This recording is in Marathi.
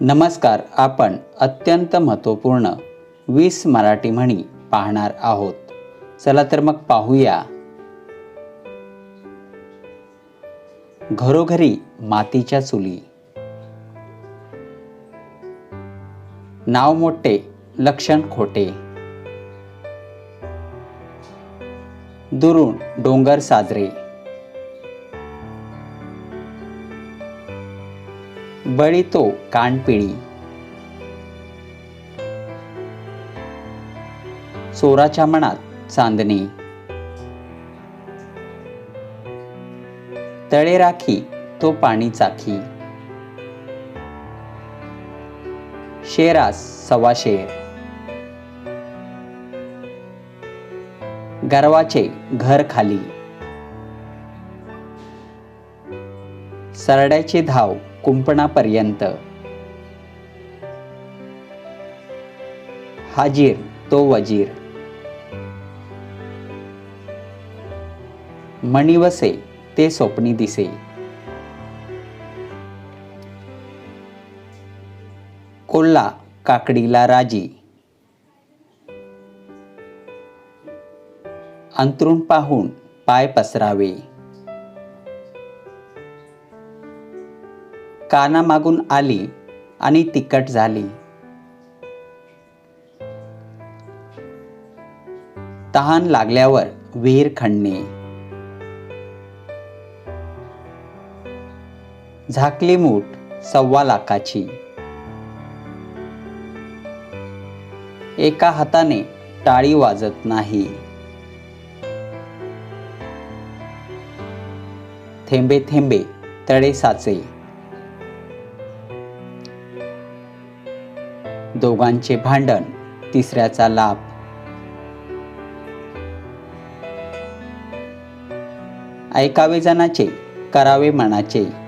नमस्कार आपण अत्यंत महत्त्वपूर्ण वीस मराठी म्हणी पाहणार आहोत. चला तर मग पाहूया. घरोघरी मातीच्या चुली. नाव मोठे लक्षण खोटे. दुरून डोंगर साजरे. बळी तो कानपिळी चोराच्या मनात चांदणी. तळे राखी तो पाणी चाखी. शेरास सवा शेर. गर्वाचे घर खाली. सरड्याची धाव कुंपणापर्यंत. हाजीर तो वजीर. मणिवसे ते स्वप्नी दिसे. कोल्हा काकडीला राजी. अंतरून पाहून पाय पसरावे. कानामागून आली आणि तिकट झाली. तहान लागल्यावर विहीर खणणे. झाकली मूठ सव्वा लाखाची. एका हाताने टाळी वाजत नाही. थेंबे थेंबे तळे साचे. दोघांचे भांडण तिसऱ्याचा लाभ. ऐकावे जनाचे करावे मनाचे.